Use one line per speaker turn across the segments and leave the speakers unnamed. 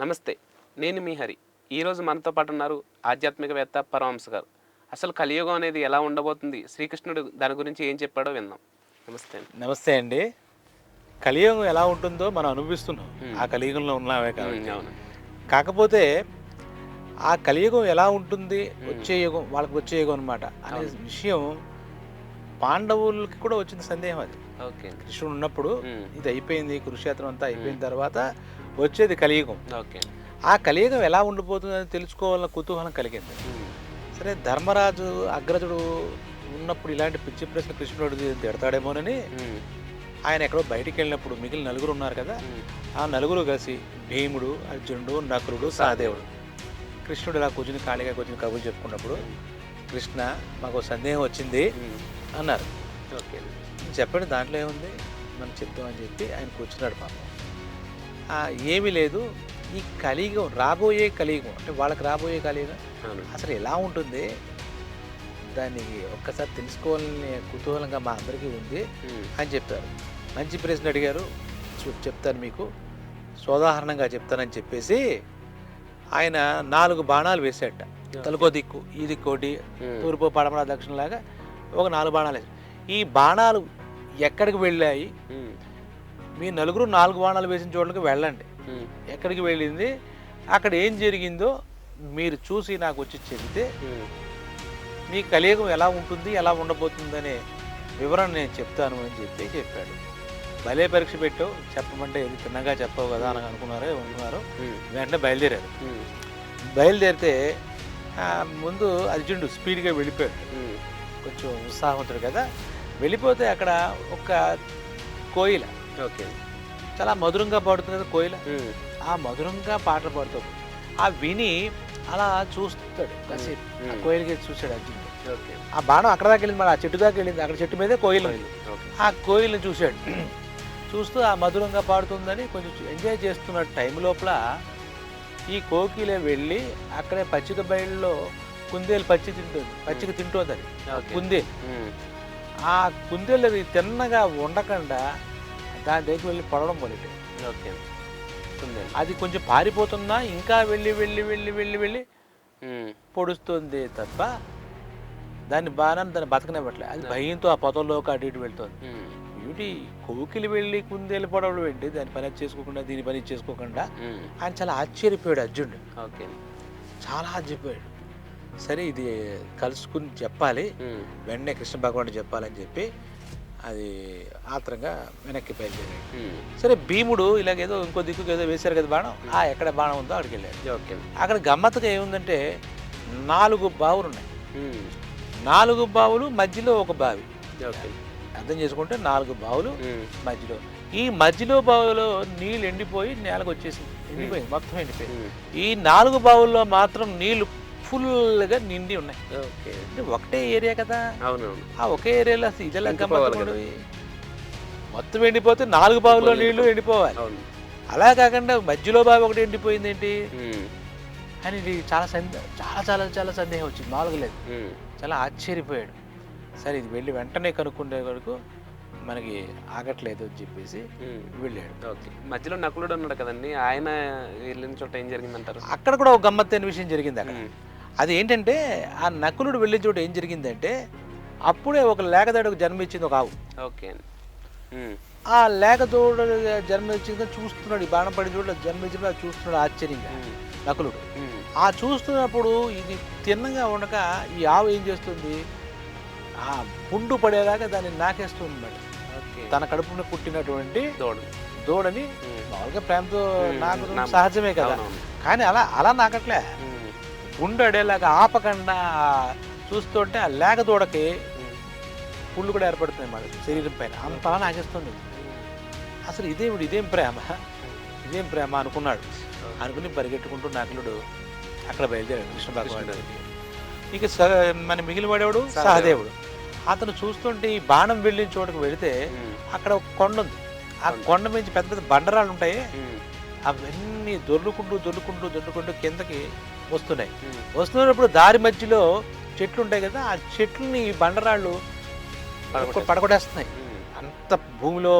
నమస్తే నేను మీ హరి. ఈరోజు మనతో పాటు ఉన్నారు ఆధ్యాత్మికవేత్త పరమహంస గారు. అసలు కలియుగం అనేది ఎలా ఉండబోతుంది? శ్రీకృష్ణుడు దాని గురించి ఏం చెప్పాడో విందాం. నమస్తే అండి.
నమస్తే అండి. కలియుగం ఎలా ఉంటుందో మనం అనుభవిస్తున్నాం. ఆ కలియుగంలో ఉన్నామే కాబట్టి.
అవును.
కాకపోతే ఆ కలియుగం ఎలా ఉంటుంది? వచ్చే యుగం వాళ్ళకి వచ్చే యుగం అనమాట అనే. విషయం పాండవులకి కూడా వచ్చిన సందేహం అది. కృష్ణుడు ఉన్నప్పుడు ఇది అయిపోయింది కురుక్షేత్రం అంతా అయిపోయిన తర్వాత వచ్చేది కలియుగం.
ఓకే.
ఆ కలియుగం ఎలా ఉండిపోతుందని తెలుసుకోవాలన్న కుతూహలం కలిగింది.
ఉమ్,
సరే ధర్మరాజు అగ్రజుడు ఉన్నప్పుడు ఇలాంటి పిచ్చి ప్రశ్న కృష్ణుడు తిడతాడేమోనని
ఉమ్,
ఆయన ఎక్కడో బయటికి వెళ్ళినప్పుడు మిగిలిన నలుగురు ఉన్నారు కదా
ఉమ్,
ఆ నలుగురు కలిసి భీముడు అర్జునుడు నకులుడు సహదేవుడు కృష్ణుడు ఇలా కూర్చుని ఖాళీగా కూర్చుని కబుర్లు చెప్పుకున్నప్పుడు కృష్ణ మాకు సందేహం వచ్చింది అన్నారు.
ఓకే.
చెప్పండి దాంట్లో ఏముంది? మనం చెప్తామని చెప్పి ఆయన కూర్చున్నాడు పాపం. ఏమీ లేదు. ఈ కలియుగం రాబోయే కలియుగం అంటే వాళ్ళకి రాబోయే కలియుగం. అసలు ఎలా ఉంటుంది? దాన్ని ఒక్కసారి తెలుసుకోవాలనే కుతూహలంగా మా అందరికీ ఉంది అని చెప్పారు. మంచి ప్రశ్న అడిగారు. చెప్తాను మీకు. సోదాహరణంగా చెప్తానని చెప్పేసి ఆయన నాలుగు బాణాలు వేసాట తలుకో దిక్కు ఈ దిక్కోటి తూర్పు పడమర దక్షిణలాగా ఒక నాలుగు బాణాలు వేసారు ఈ బాణాలు ఎక్కడికి వెళ్ళాయి? మీ నలుగురు నాలుగు బాణాలు వేసిన చోట్లకి వెళ్ళండి. ఎక్కడికి వెళ్ళింది? అక్కడ ఏం జరిగిందో మీరు చూసి నాకు వచ్చి చెబితే మీ కలియుగం ఎలా ఉంటుంది ఎలా ఉండబోతుందనే వివరణ నేను చెప్తాను అని చెప్పి చెప్పాడు. భలే పరీక్ష పెట్టావు. చెప్పమంటే ఇది తిన్నగా చెప్పవు కదా అని అనుకున్నారో అనుకున్నారు
ఉమ్,
వెంటనే బయలుదేరారు. బయలుదేరితే ముందు అర్జునుడు స్పీడ్గా వెళ్ళిపోయాడు. కొంచెం ఉత్సాహవంతుడు కదా. వెళ్ళిపోతే అక్కడ ఒక కోయిల
ఓకే.
చాలా మధురంగా పాడుతుంది కదా కోయిల? ఆ మధురంగా పాటలు పాడుతాడు ఆ విని అలా చూస్తాడు. కాసేపు. ఆ కోయిలకి చూశాడు అర్జునుడు.
ఓకే.
ఆ బాణం అక్కడ దాకా వెళ్ళింది మరి ఆ చెట్టు దాకా వెళ్ళింది అక్కడ చెట్టు మీదే కోయిల ఆ కోయిల్ని చూశాడు. చూస్తూ ఆ మధురంగా పాడుతుందని కొంచెం ఎంజాయ్ చేస్తున్న టైం లోపల ఈ కోకిల వెళ్ళి అక్కడే పచ్చిక బయలులో కుందేలు పచ్చి తింటుంది పచ్చిక తింటుంది అది.
ఓకే.
కుందే
ఉమ్,
ఆ కుందేలు తిన్నగా ఉండకుండా దాని దగ్గరికి వెళ్ళి పడడం మొదలెట్టాడు
ఓకే.
అది కొంచెం పారిపోతున్నా ఇంకా వెళ్ళి వెళ్ళి వెళ్ళి వెళ్ళి వెళ్ళి పొడుస్తుంది తప్ప దాన్ని బాణాన్ని దాన్ని బతకనివ్వట్లే. అది భయంతో ఆ పొతంలోకి అటు ఇటు వెళ్తుంది. ఏమిటి? కోకిలి వెళ్ళి కుందేలు పడవలు ఏంటి? దాని పని అది చేసుకోకుండా దీని పని చేసుకోకుండా ఆయన చాలా ఆశ్చర్యపోయాడు అర్జునుడు.
ఓకే.
చాలా ఆశ్చర్యపోయాడు. సరే ఇది కలుసుకుని చెప్పాలి. వెంటనే కృష్ణ భగవానుడు చెప్పాలని చెప్పి అది ఆత్రంగా వెనక్కి బయలుదేరాడు. సరే భీముడు ఇలాగేదో ఇంకో దిక్కుకి ఏదో వేశారు కదా బాణం? ఆ ఎక్కడ బాణం ఉందో అక్కడికి వెళ్ళాడు.
ఓకే.
అక్కడ గమ్మత్తుగా ఏముందంటే నాలుగు బావులు ఉన్నాయి నాలుగు బావులు మధ్యలో ఒక బావి. అర్థం చేసుకుంటే నాలుగు బావులు మధ్యలో. ఈ మధ్యలో బావులో నీళ్ళు ఎండిపోయి నేలకు వచ్చేసింది. ఎండిపోయింది మొత్తం ఎండిపోయింది. ఈ నాలుగు బావుల్లో మాత్రం నీళ్ళు ఫుల్గా నిండి ఉన్నాయి.
ఓకే.
అంటే ఒకటే ఏరియా కదా?
అవునవును.
ఆ ఒకే ఏరియాలో అసలు ఇదెలా
ఎండిపోవాలి
గమ్మత్తు మొత్తం ఎండిపోతే నాలుగు బావుల్లో నీళ్ళు ఎండిపోవాలి.
అవును.
అలా కాకుండా మధ్యలో బావి ఒకటి ఎండిపోయింది ఏంటి
ఉమ్,
అని ఇది చాలా సందే చాలా చాలా చాలా సందేహం వచ్చింది. మామూలుగా లేదు.
ఉమ్,
చాలా ఆశ్చర్యపోయాడు. సరే ఇది వెళ్ళి వెంటనే కనుక్కుండే వరకు మనకి ఆగట్లేదు అని చెప్పేసి
ఉమ్,
వెళ్ళాడు.
ఓకే. మధ్యలో నకులుడు ఉన్నాడు కదండి. ఆయన వెళ్ళిన చోట ఏం జరిగిందంటారు?
అక్కడ కూడా ఒక గమ్మత్తైన విషయం జరిగింది అక్కడ.
ఉమ్,
అది ఏంటంటే ఆ నకులుడు వెళ్ళిన చోట ఏం జరిగిందంటే అప్పుడే ఒక లేకదాడుకు జన్మించింది ఒక ఆవు.
ఓకే.
ఆ లేకదోడ జన్మించింది చూస్తున్నాడు ఈ బాణం పడిన చోట జన్మించిన చూస్తున్నాడు ఆశ్చర్యంగా నకులుడు. ఆ చూస్తున్నప్పుడు ఇది తిన్నగా ఉండక ఈ ఆవు ఏం చేస్తుంది? ఆ పుండు పడేలాగా దాన్ని నాకేస్తుంది అన్నమాట
ఓకే.
తన కడుపున పుట్టినటువంటి
దోడు.
దూడని మామూలుగా ప్రేమతో
నమ్మ-
సహజమే కదా. కానీ అలా అలా నాకట్లే. అడేలాగా ఆపకుండా చూస్తుంటే ఆ లేక దూడకి పుళ్ళు కూడా ఏర్పడుతుంది అన్నమాట శరీరం పైన. అంతలా నాకేస్తుంది అసలు ఇదేమిటి ఇదేం ప్రేమ? ఇదేం ప్రేమ అనుకున్నాడు. అనుకుని పరిగెట్టుకుంటూ నకులుడు అక్కడ బయలుదేరాడు కృష్ణ భగవానుడికి ఇక స- మన మిగిలిన వాడేవాడు
సహదేవుడు.
అతను చూస్తుంటే ఈ బాణం వెళ్ళిన చోటుకు వెళితే అక్కడ ఒక కొండ ఉంది. ఆ
కొండ.
నుంచి పెద్ద పెద్ద బండరాళ్ళు ఉంటాయి. అవన్నీ దొర్లుకుంటూ దొర్లుకుంటూ దొర్లుకుంటూ కిందకి వస్తున్నాయి. వస్తున్నప్పుడు దారి మధ్యలో చెట్లు ఉంటాయి కదా ఆ చెట్లని ఈ బండరాళ్ళు
ఉమ్,
అంత భూమిలో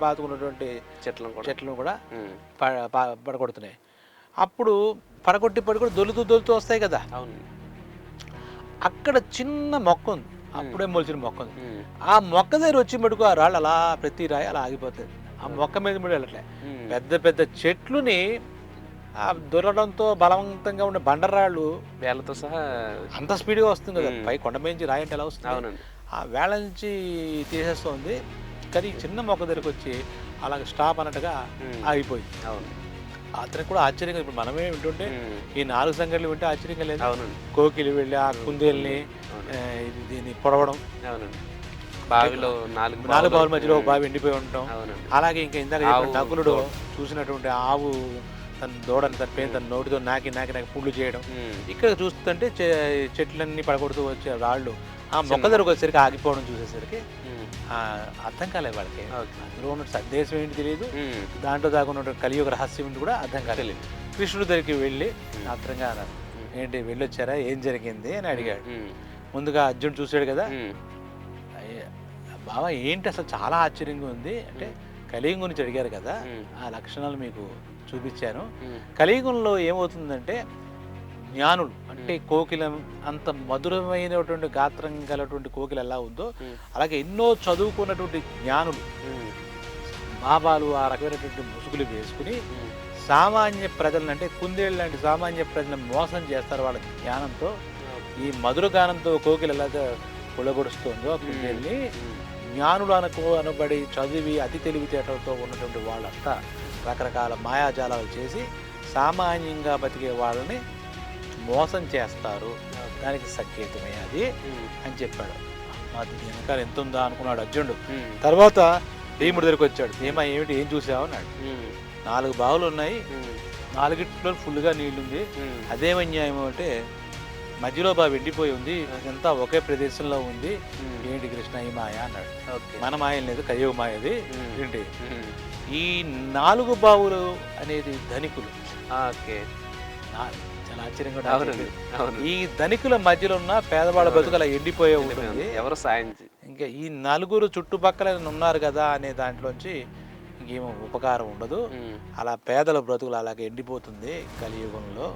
బాతుకున్నటువంటి
చెట్లను కూడా.
చెట్లను కూడా పడగొడుతున్నాయి. అప్పుడు పడగొట్టి పడగొట్టి దొలుతూ దొలుతూ వస్తాయి కదా. అక్కడ చిన్న మొక్క ఉంది. అప్పుడే మొలిచిన మొక్క ఉంది. ఆ మొక్క దగ్గర వచ్చి మటుకు ఆ రాళ్ళు అలా ప్రతి రాయి అలా ఆగిపోతుంది ఆ మొక్క మీద కూడా వెళ్ళట్లే. పెద్ద పెద్ద చెట్లుని ఆ దొరడంతో బలవంతంగా ఉండే బండరాళ్ళు
వేళ్ళతో సహా
అంత స్పీడ్గా వస్తుంది కదా. పై కొండ మీద రాయి అంటే ఎలా వస్తుంది?
అవునండి.
ఆ వేళ నుంచి తీసేస్తుంది. కానీ చిన్న మొక్క దగ్గరకు వచ్చి అలాగ స్టాప్ అన్నట్టుగా ఆగిపోయింది.
అవును.
అతనికి కూడా ఆశ్చర్యంగా ఇప్పుడు మనమే వింటుంటే ఈ నాలుగు సంఘటనలు వింటే ఆశ్చర్యంగా లేదు.
అవునండి.
కోకిలి వెళ్ళి ఆ కుందేల్ని దీన్ని పొడవడం.
అవునండి. బావిలో నాలుగు
నాలుగు బావుల మధ్యలో బావి ఎండిపోయి
అవునండి.
అలాగే ఇంకా ఇందాక నకులుడు. చూసినటువంటి ఆవు తన దూడని తన పేరు తన నోటితో నాకి నాకి నాకి పుళ్ళు చేయడం. ఇక్కడ చూస్తుంటే చెట్లన్నీ పడగొడుతూ వచ్చే రాళ్ళు ఆ మొక్క దగ్గరకు వచ్చేసరికి ఆగిపోవడం చూసేసరికి అర్థం కాలేదు వాళ్ళకి. అందులో ఉన్న సందేశం ఏంటి తెలియదు దాంట్లో దాకా ఉన్న కలియుగ రహస్యం ఏంటి కూడా అర్థం కాలేదు. కృష్ణుడి దగ్గరికి వెళ్ళి ఆత్రంగా అన్నారు ఏంటి వెళ్ళొచ్చారా? ఏం జరిగింది? అని అడిగాడు. ముందుగా అర్జున్ చూశాడు కదా. బావా ఏంటి అసలు చాలా ఆశ్చర్యంగా ఉంది అంటే కలియుగం గురించి అడిగారు కదా ఆ లక్షణాలు మీకు చూపించాను. కలియుగంలో ఏమవుతుందంటే జ్ఞానులు అంటే కోకిల అంత మధురమైనటువంటి గాత్రం గలటువంటి కోకిల ఎలా ఉందో అలాగే ఎన్నో చదువుకున్నటువంటి జ్ఞానులు బాబాలు ఆ రకమైనటువంటి ముసుగులు వేసుకుని సామాన్య ప్రజలను అంటే కుందేళ్ళు లాంటి సామాన్య ప్రజలను మోసం చేస్తారు వాళ్ళ జ్ఞానంతో. ఈ మధుర గానంతో కోకిల ఎలాగ పొలగొడుస్తుందో
ఉమ్,
జ్ఞానులు అనుకో అనబడి చదివి అతి తెలివితేటలతో ఉన్నటువంటి వాళ్ళంతా రకరకాల మాయాజాలాలు చేసి సామాన్యంగా బతికే వాళ్ళని మోసం చేస్తారు. దానికి సంకేతమే అది
ఉమ్,
అని చెప్పాడు. మా వెనకాల ఎంత ఉందా అనుకున్నాడు అర్జునుడు.
ఉమ్,
తర్వాత భీముడి దగ్గరికి వచ్చాడు. ఏమా ఏమిటి ఏం చూసావు అన్నాడు.
ఉమ్,
నాలుగు బావులు ఉన్నాయి నాలుగిట్లో ఫుల్గా నీళ్ళుంది.
ఉమ్,
అదేమన్యాయం అంటే మధ్యలో బాగా ఎండిపోయి ఉంది. ఇదంతా ఒకే ప్రదేశంలో ఉంది. ఏంటి కృష్ణ ఈ మాయ అన్నాడు. మన మాయ లేదు కలియుగ మాయది ఏంటి? ఈ నాలుగు బావులు అనేది ధనికులు. చాలా ఆశ్చర్యంగా ఈ ధనికుల మధ్యలో ఉన్న పేదవాళ్ళ బతుకు అలా ఎండిపోయే ఉంటుంది.
ఎవరు సాయం
ఇంకా ఈ నలుగురు చుట్టుపక్కల ఉన్నారు కదా అనే దాంట్లోంచి ఇంకేమో ఉపకారం ఉండదు. అలా పేదల బ్రతుకులు అలాగే ఎండిపోతుంది కలియుగంలో.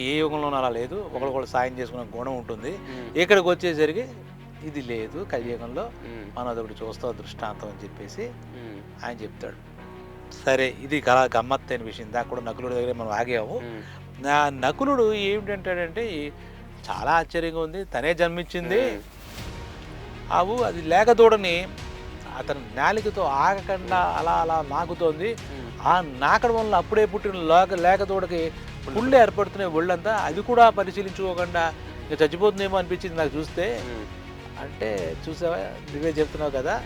ఏ యుగంలోనూ అలా లేదు. ఒకరికొకరు సాయం చేసుకునే గుణం ఉంటుంది. ఇక్కడికి వచ్చేసరికి ఇది లేదు. కలియుగంలో మనం అదొకటి చూస్తాం దృష్టాంతం అని చెప్పేసి ఆయన చెప్తాడు. సరే ఇది కళ గమ్మత్తైన విషయం. దాకా కూడా నకులుడి దగ్గర మనం ఆగాము. నా నకులుడు ఏమిటంటాడంటే చాలా ఆశ్చర్యంగా ఉంది. తనే జన్మించింది. ఆవు అది లేక దూడని అతను నాలికతో ఆగకుండా అలా అలా నాకుతోంది. ఆ నాకడం వల్ల అప్పుడే పుట్టిన లేక లేక దూడకి పుళ్ళు ఏర్పడుతున్నాయి ఒళ్ళంతా. అది కూడా పరిశీలించుకోకుండా ఇంకా చచ్చిపోతుందేమో అనిపించింది నాకు చూస్తే. అంటే చూసావా? నువ్వే చెప్తున్నావు కదా.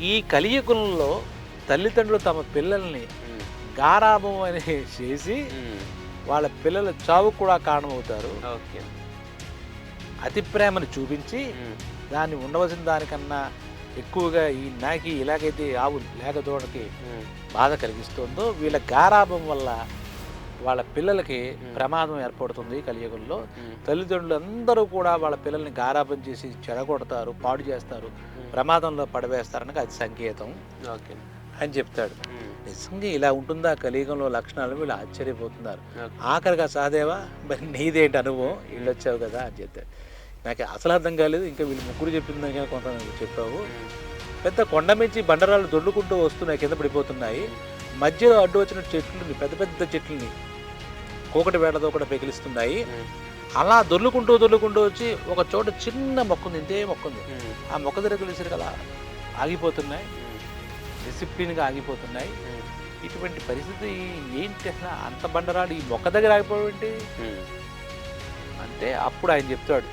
ఈ కలియుగంలో తల్లిదండ్రులు తమ పిల్లల్ని గారాభం అని చేసి వాళ్ళ పిల్లల చావుకు కూడా కారణమవుతారు. అతి ప్రేమను చూపించి దాన్ని ఉండవలసిన దానికన్నా ఎక్కువగా ఈ నాకి ఇలాగైతే ఆవు లేక దూడకి బాధ కలిగిస్తుందో వీళ్ళ గారాభం వల్ల వాళ్ళ పిల్లలకి. ప్రమాదం ఏర్పడుతుంది కలియుగంలో. తల్లిదండ్రులు అందరూ కూడా వాళ్ళ పిల్లల్ని గారాభం చేసి చెడగొడతారు పాడు చేస్తారు ప్రమాదంలో పడవేస్తారనగా అది సంకేతం
ఓకే.
అని చెప్తాడు. నిజంగా ఇలా ఉంటుందా కలియుగంలో లక్షణాలు? వీళ్ళు ఆశ్చర్యపోతున్నారు. ఆఖరిగా సహదేవా మరి నీదేంటి అనుభవం? వీళ్ళు వచ్చావు కదా అని చెప్తాడు. నాకు అసలు అర్థం కాలేదు. ఇంకా వీళ్ళు ముగ్గురు చెప్పింది కానీ కొంత చెప్పావు. పెద్ద కొండ మించి బండరాళ్ళు దొర్లుకుంటూ వస్తున్నాయి కింద పడిపోతున్నాయి. మధ్యలో అడ్డు వచ్చిన చెట్లని పెద్ద పెద్ద చెట్లని. కోకటి వేటతో కూడా పెకిలిస్తున్నాయి
ఉమ్,
అలా దొర్లుకుంటూ దొర్లుకుంటూ వచ్చి ఒక చోట చిన్న మొక్క ఉంది ఇంతే మొక్క ఉంది. ఆ మొక్క దగ్గర అలా ఆగిపోతున్నాయి. డిసిప్లిన్గా ఆగిపోతున్నాయి. ఇటువంటి పరిస్థితి ఏంటి అసలు? అంత బండరాడు ఈ మొక్క దగ్గర
ఉమ్,
అంటే అప్పుడు ఆయన చెప్తాడు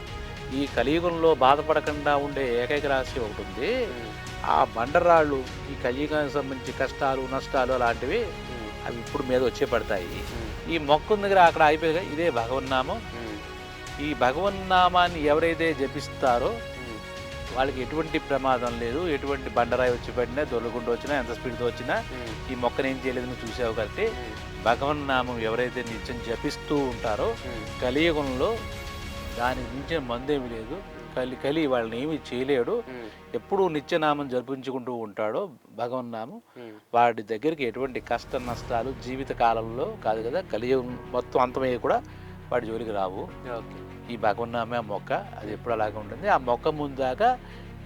ఈ కలియుగంలో బాధపడకుండా ఉండే ఏకైక రహస్యం ఒకటి ఉంది. ఆ బండరాళ్ళు ఈ కలియుగానికి సంబంధించి కష్టాలు నష్టాలు అలాంటివి అవి ఇప్పుడు మీద వచ్చే పడతాయి. ఈ మొక్క దగ్గర అక్కడ అయిపోయి ఇదే భగవన్నామం ఈ భగవన్నామాన్ని ఎవరైతే జపిస్తారో వాళ్ళకి ఎటువంటి ప్రమాదం లేదు. ఎటువంటి బండరాయి వచ్చి పడినా దొరలకుండా వచ్చినా ఎంత స్పీడ్తో వచ్చినా ఈ మొక్కను ఏం చేయలేదు నువ్వు చూసావు కాబట్టి భగవన్నామం ఎవరైతే నిత్యం జపిస్తూ ఉంటారో కలియుగంలో దానికి మించిన మందేమి లేదు. కలి కలి వాళ్ళని ఏమీ చేయలేడు. ఎప్పుడు నిత్యనామం జరిపించుకుంటూ ఉంటాడో భగవన్నామం. వాడి దగ్గరికి ఎటువంటి కష్ట నష్టాలు జీవిత కాలంలో కాదు కదా కలియుగం మొత్తం అంతమయ్యే కూడా వాడి జోలికి రావు.
ఓకే.
ఈ భగవన్నామే ఆ మొక్క. అది ఎప్పుడు అలాగే ఉంటుంది. ఆ మొక్క ముందు దాకా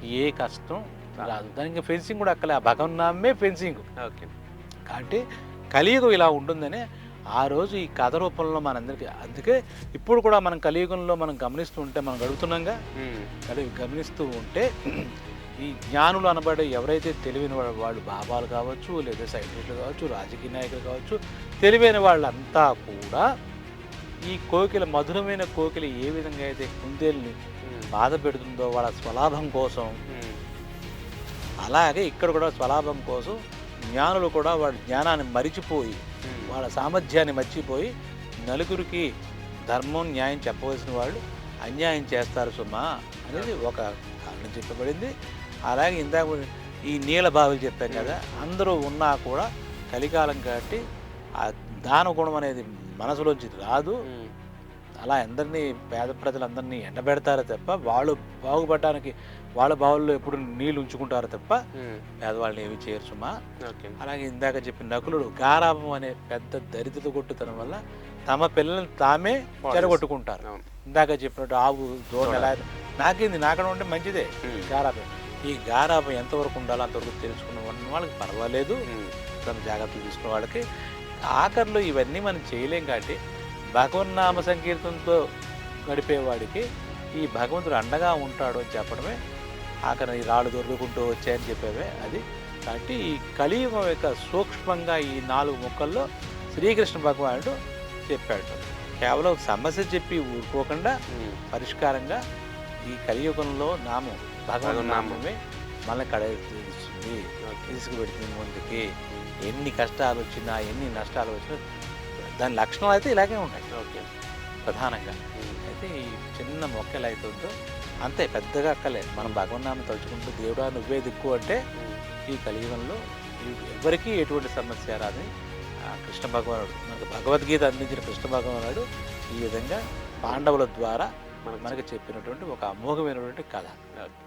ఏ కష్టం రాదు. దానికి ఫెన్సింగ్ కూడా అక్కలే ఆ భగవన్నామే ఫెన్సింగ్
ఓకే.
కాబట్టి కలియుగం ఇలా ఉంటుందని ఆ రోజు ఈ కథ రూపంలో మనందరికీ అందుకే ఇప్పుడు కూడా మనం కలియుగంలో మనం గమనిస్తూ ఉంటే మనం అది గమనిస్తూ ఉంటే ఈ జ్ఞానులు అనబడే ఎవరైతే తెలివైన వాళ్ళు వాళ్ళు బాబాలు కావచ్చు లేదా సైంటిస్టులు కావచ్చు రాజకీయ నాయకులు కావచ్చు తెలివైన వాళ్ళంతా కూడా ఈ కోకిల మధురమైన కోకిల ఏ విధంగా అయితే కుందేల్ని బాధ పెడుతుందో వాళ్ళ స్వలాభం కోసం అలాగే ఇక్కడ కూడా స్వలాభం కోసం జ్ఞానులు కూడా వాళ్ళ జ్ఞానాన్ని మరిచిపోయి వాళ్ళ సామర్థ్యాన్ని మర్చిపోయి నలుగురికి ధర్మం న్యాయం చెప్పవలసిన వాళ్ళు అన్యాయం చేస్తారు సుమా అనేది ఒక కారణం చెప్పబడింది. అలాగే ఇందాక ఈ నీళ్ళ బావిలు చెప్పాం కదా అందరూ ఉన్నా కూడా కలికాలం కాబట్టి ఆ దాన గుణం అనేది మనసులోంచి రాదు. అలా అందరినీ పేద ప్రజలందరినీ ఎండబెడతారు తప్ప వాళ్ళు బాగుపడడానికి వాళ్ళ బావుల్లో ఎప్పుడు నీళ్ళు ఉంచుకుంటారు తప్ప పేదవాళ్ళని ఏమి చేయరు సుమా.
ఓకే.
అలాగే ఇందాక చెప్పిన నకులుడు గారాభం అనే పెద్ద దరిద్రత కొట్టుతనం వల్ల తమ పిల్లల్ని తామే చెడగొట్టుకుంటారు
అవును.
ఇందాక చెప్పినట్టు ఆవు దూడ ఎలా నాకేంది? నాకడం ఉంటే మంచిదే. గారాభం. ఈ గారాభం ఎంతవరకు ఉండాలో అంతవరకు తెలుసుకున్న వాళ్ళకి పర్వాలేదు. తమ జాగ్రత్తలు తీసుకున్న వాళ్ళకి. ఆఖరిలో ఇవన్నీ మనం చేయలేం కాబట్టి భగవన్నామ సంకీర్తనతో గడిపేవాడికి ఈ భగవంతుడు అండగా ఉంటాడు అని చెప్పడమే ఆఖరి ఈ రాళ్ళు దొరుకుంటూ వచ్చాయని చెప్పేవే అది. కాబట్టి ఈ కలియుగం యొక్క సూక్ష్మంగా ఈ నాలుగు ముక్కల్లో శ్రీకృష్ణ భగవానుడు చెప్పాడు. కేవలం సమస్య చెప్పి ఊరుకోకుండా పరిష్కారంగా ఈ కలియుగంలో నామం భగవన్నామమే మనల్ని కడేస్తుంది తీసుకుపెడుతుంది ముందుకి. ఎన్ని కష్టాలు వచ్చినా ఎన్ని నష్టాలు వచ్చినా దాని లక్షణాలు అయితే ఇలాగే ఉంటాయి.
ఓకే.
ప్రధానంగా. అయితే ఈ చిన్న మొక్క ఎలా అంతే పెద్దగా అక్కలే మనం భగవన్నామం తలుచుకుంటూ దేవుడా నువ్వే దిక్కు అంటే ఈ కలియుగంలో ఎవరికీ ఎటువంటి సమస్య రాదని ఆ కృష్ణ భగవానుడు మనకు భగవద్గీత అందించిన కృష్ణ భగవానుడు ఈ విధంగా పాండవుల ద్వారా మనకు చెప్పినటువంటి ఒక అమోఘమైనటువంటి కథ.
ఓకే